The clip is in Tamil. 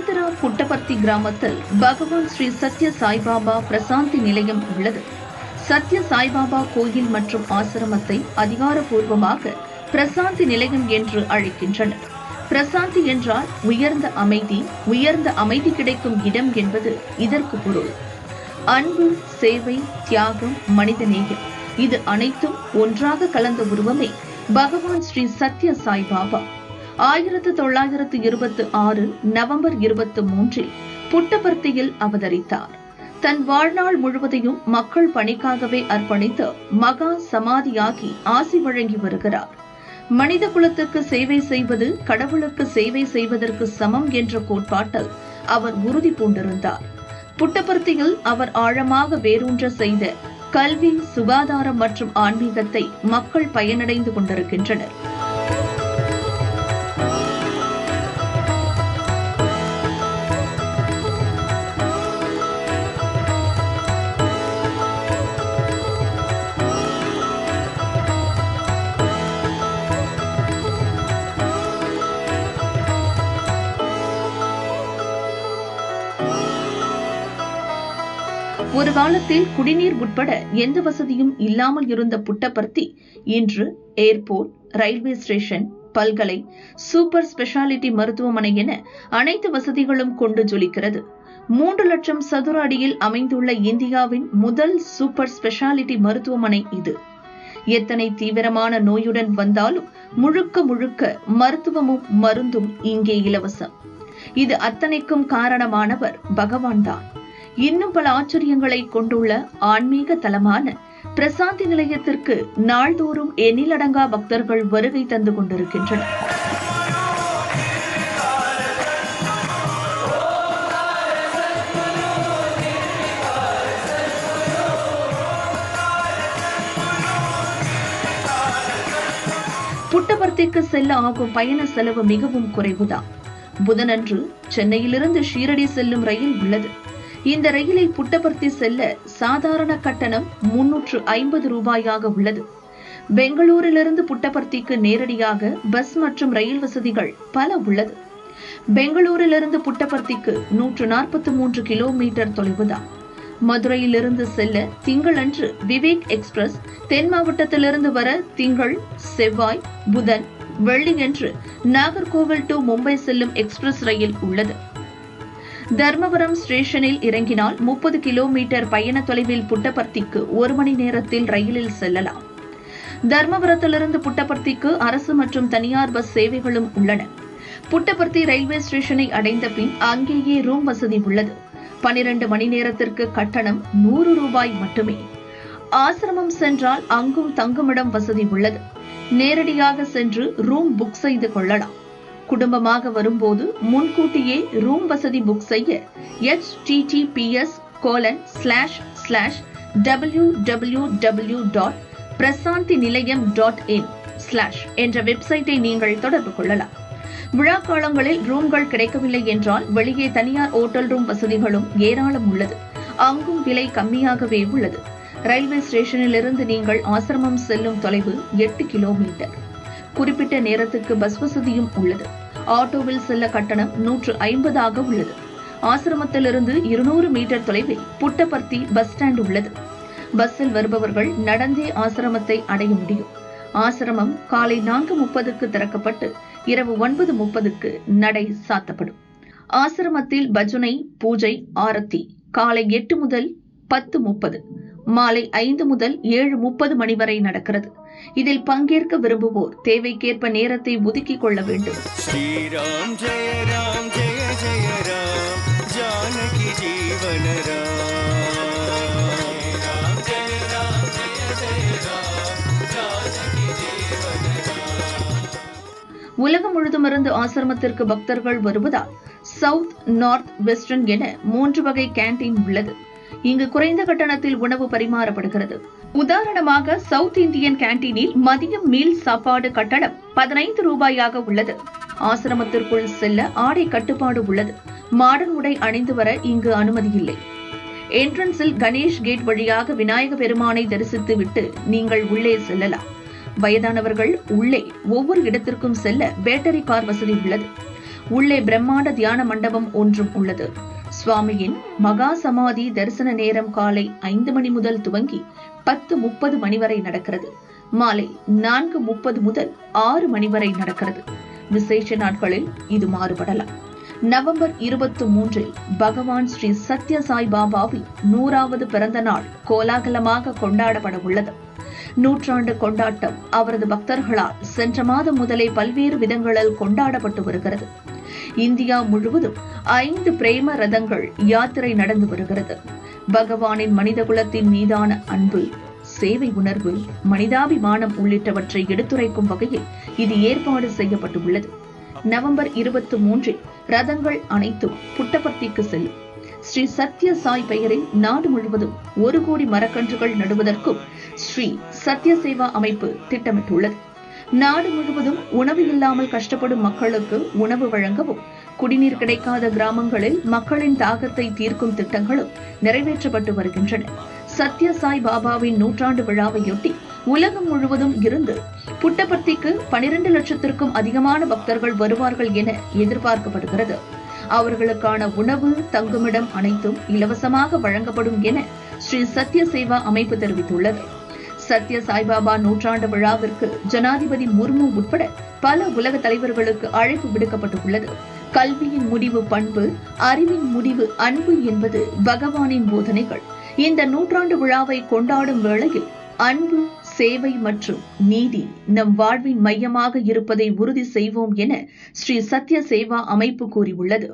புட்டபர்த்தி கிராமத்தில் பகவான் ஸ்ரீ சத்ய சாய்பாபா பிரசாந்தி நிலையம் உள்ளது. சத்ய சாய்பாபா கோயில் மற்றும் ஆசிரமத்தை அதிகாரப்பூர்வமாக பிரசாந்தி நிலையம் என்று அழைக்கின்றனர். பிரசாந்தி என்றால் உயர்ந்த அமைதி உயர்ந்த அமைதி கிடைக்கும் இடம் என்பது இதற்கு பொருள். அன்பு சேவை தியாகம் மனிதநேயம் இது அனைத்தும் ஒன்றாக கலந்த உருவமே பகவான் ஸ்ரீ சத்ய சாய்பாபா. ஆயிரத்து தொள்ளாயிரத்து இருபத்தி ஆறு நவம்பர் இருபத்தி மூன்றில் புட்டபர்த்தியில் அவதரித்தார். தன் வாழ்நாள் முழுவதையும் மக்கள் பணிக்காகவே அர்ப்பணித்து மகா சமாதியாகி ஆசி வழங்கி வருகிறார். மனித குலத்துக்கு சேவை செய்வது கடவுளுக்கு சேவை செய்வதற்கு சமம் என்ற கோட்பாட்டில் அவர் உறுதி பூண்டிருந்தார். புட்டபர்த்தியில் அவர் ஆழமாக வேரூன்ற செய்த கல்வி சுகாதாரம் மற்றும் ஆன்மீகத்தை மக்கள் பயனடைந்து கொண்டிருக்கின்றனர். ஒரு காலத்தில் குடிநீர் உட்பட எந்த வசதியும் இல்லாமல் இருந்த புட்டபர்த்தி இன்று ஏர்போர்ட் ரயில்வே ஸ்டேஷன் பல்கலை சூப்பர் ஸ்பெஷாலிட்டி மருத்துவமனை என அனைத்து வசதிகளும் கொண்டு ஜொலிக்கிறது. மூன்று லட்சம் சதுர அடியில் அமைந்துள்ள இந்தியாவின் முதல் சூப்பர் ஸ்பெஷாலிட்டி மருத்துவமனை இது. எத்தனை தீவிரமான நோயுடன் வந்தாலும் முழுக்க முழுக்க மருத்துவமும் மருந்தும் இங்கே இலவசம். இது அத்தனைக்கும் காரணமானவர் பகவான் தான் இன்னும் பல ஆச்சரியங்களை கொண்டுள்ள ஆன்மீக தலமான பிரசாந்தி நிலையத்திற்கு நாள்தோறும் எண்ணிலடங்கா பக்தர்கள் வருகை தந்து கொண்டிருக்கின்றனர். புட்டபர்த்திக்கு செல்ல ஆகும் பயண செலவு மிகவும் குறைவுதான். புதனன்று சென்னையிலிருந்து ஷீரடி செல்லும் ரயில் உள்ளது. இந்த ரயிலை புட்டபர்த்தி செல்ல சாதாரண கட்டணம் முன்னூற்று ஐம்பது ரூபாயாக உள்ளது. பெங்களூரிலிருந்து புட்டபர்த்திக்கு நேரடியாக பஸ் மற்றும் ரயில் வசதிகள் பல உள்ளது. பெங்களூரிலிருந்து புட்டபர்த்திக்கு நூற்று நாற்பத்தி மூன்று கிலோமீட்டர் தொலைவுதான். மதுரையிலிருந்து செல்ல திங்களன்று விவேக் எக்ஸ்பிரஸ் தென் மாவட்டத்திலிருந்து வர திங்கள் செவ்வாய் புதன் வெள்ளியன்று நாகர்கோவில் டு மும்பை செல்லும் எக்ஸ்பிரஸ் ரயில் உள்ளது. தர்மபுரம் ஸ்டேஷனில் இறங்கினால் முப்பது கிலோமீட்டர் பயண தொலைவில் புட்டபர்த்திக்கு ஒரு மணி நேரத்தில் ரயிலில் செல்லலாம். தர்மபுரத்திலிருந்து புட்டபர்த்திக்கு அரசு மற்றும் தனியார் பஸ் சேவைகளும் உள்ளன. புட்டபர்த்தி ரயில்வே ஸ்டேஷனை அடைந்த பின் அங்கேயே ரூம் வசதி உள்ளது. பனிரெண்டு மணி நேரத்திற்கு கட்டணம் நூறு ரூபாய் மட்டுமே. ஆசிரமம் சென்றால் அங்கும் தங்குமிடம் வசதி உள்ளது. நேரடியாக சென்று ரூம் புக் செய்து கொள்ளலாம். குடும்பமாக வரும்போது முன்கூட்டியே ரூம் வசதி புக் செய்ய https colon slash slash W W W dot Prasanthi Nilayam dot in slash என்ற வெப்சைட்டை நீங்கள் தொடர்பு கொள்ளலாம். விழா காலங்களில் ரூம்கள் கிடைக்கவில்லை என்றால் வெளியே தனியார் ஓட்டல் ரூம் வசதிகளும் ஏராளம் உள்ளது. அங்கும் விலை கம்மியாகவே உள்ளது. ரயில்வே ஸ்டேஷனிலிருந்து நீங்கள் ஆசிரமம் செல்லும் தொலைவு எட்டு கிலோமீட்டர் குறிப்பிட்ட நேரத்துக்கு பஸ் வசதியும் உள்ளது. ஆட்டோவில் செல்ல கட்டணம் நூற்று ஐம்பதாக உள்ளது. ஆசிரமத்திலிருந்து இருநூறு மீட்டர் தொலைவில் புட்டபர்த்தி பஸ் ஸ்டாண்ட் உள்ளது. பஸ்ஸில் வருபவர்கள் நடந்தே ஆசிரமத்தை அடைய முடியும். ஆசிரமம் காலை நான்கு முப்பதுக்கு திறக்கப்பட்டு இரவு ஒன்பது முப்பதுக்கு நடை சாத்தப்படும். ஆசிரமத்தில் பஜனை பூஜை ஆரத்தி காலை எட்டு முதல் பத்து முப்பது. மாலை ஐந்து முதல் ஏழு முப்பது மணி வரை நடக்கிறது. இதில் பங்கேற்க விரும்புவோர் தேவைக்கேற்ப நேரத்தை ஒதுக்கிக் கொள்ள வேண்டும். ஸ்ரீராம் ஜெய ராம் ஜெய ஜெய ராம் ஜானகி ஜீவன உலகம் முழுதுமிருந்து ஆசிரமத்திற்கு பக்தர்கள் வருவதால் சவுத் நார்த் வெஸ்டர்ன் என மூன்று வகை கேண்டீன் உள்ளது. இங்கு குறைந்த கட்டணத்தில் உணவு பரிமாறப்படுகிறது. உதாரணமாக சவுத் இந்தியன் கேண்டீனில் மதியம் மீல் சாப்பாடு கட்டணம் பதினைந்து ரூபாயாக உள்ளது. ஆசிரமத்திற்குள் செல்ல ஆடை கட்டுப்பாடு உள்ளது. மாடர்ன் உடை அணிந்து வர இங்கு அனுமதி இல்லை. என்ட்ரன்ஸில் கணேஷ் கேட் வழியாக விநாயக பெருமானை தரிசித்து விட்டு நீங்கள் உள்ளே செல்லலாம். வயதானவர்கள் உள்ளே ஒவ்வொரு இடத்திற்கும் செல்ல பேட்டரி கார் வசதி உள்ளது. உள்ளே பிரம்மாண்ட தியான மண்டபம் ஒன்றும் உள்ளது. சுவாமியின் மகா சமாதி தரிசன நேரம் காலை ஐந்து மணி முதல் துவங்கி பத்து முப்பது மணி வரை நடக்கிறது. மாலை நான்கு முப்பது முதல் ஆறு மணி வரை நடக்கிறது. விசேஷ நாட்களில் இது மாறுபடலாம். நவம்பர் இருபத்தி மூன்றில் பகவான் ஸ்ரீ சத்ய சாய் பாபாவின் நூறாவது பிறந்த நாள் கோலாகலமாக கொண்டாடப்பட உள்ளது. நூற்றாண்டு கொண்டாட்டம் அவரது பக்தர்களால் சென்ற மாதம் முதலே பல்வேறு விதங்களில் கொண்டாடப்பட்டு வருகிறது. இந்தியா முழுவதும் ஐந்து பிரேம ரதங்கள் யாத்திரை நடந்து வருகிறது. பகவானின் மனிதகுலத்தின் மீதான அன்பு சேவை உணர்வு மனிதாபிமானம் உள்ளிட்டவற்றை எடுத்துரைக்கும் வகையில் இது ஏற்பாடு செய்யப்பட்டுள்ளது. நவம்பர் இருபத்தி மூன்றில் ரதங்கள் அனைத்தும் புட்டபர்த்திக்கு செல்லும். ஸ்ரீ சத்ய சாய் பெயரில் நாடு முழுவதும் ஒரு கோடி மரக்கன்றுகள் நடுவதற்கும் ஸ்ரீ சத்ய சேவா அமைப்பு திட்டமிட்டுள்ளது. நாடு முழுவதும் உணவு இல்லாமல் கஷ்டப்படும் மக்களுக்கு உணவு வழங்கவும் குடிநீர் கிடைக்காத கிராமங்களில் மக்களின் தாகத்தை தீர்க்கும் திட்டங்களும் நிறைவேற்றப்பட்டு வருகின்றன. சத்ய சாய் பாபாவின் நூற்றாண்டு விழாவையொட்டி உலகம் முழுவதும் இருந்து புட்டபர்த்திக்கு பனிரெண்டு லட்சத்திற்கும் அதிகமான பக்தர்கள் வருவார்கள் என எதிர்பார்க்கப்படுகிறது. அவர்களுக்கான உணவு தங்குமிடம் அனைத்தும் இலவசமாக வழங்கப்படும் என ஸ்ரீ சத்ய சேவா அமைப்பு தெரிவித்துள்ளது. சத்ய சாய்பாபா நூற்றாண்டு விழாவிற்கு ஜனாதிபதி முர்மு உட்பட பல உலக தலைவர்களுக்கு அழைப்பு விடுக்கப்பட்டுள்ளது. கல்வியின் முடிவு பண்பு அறிவின் முடிவு அன்பு என்பது பகவானின் போதனைகள். இந்த நூற்றாண்டு விழாவை கொண்டாடும் வேளையில் அன்பு சேவை மற்றும் நீதி நம் வாழ்வின் மையமாக இருப்பதை உறுதி செய்வோம் என ஸ்ரீ சத்ய சேவா அமைப்பு கூறியுள்ளது.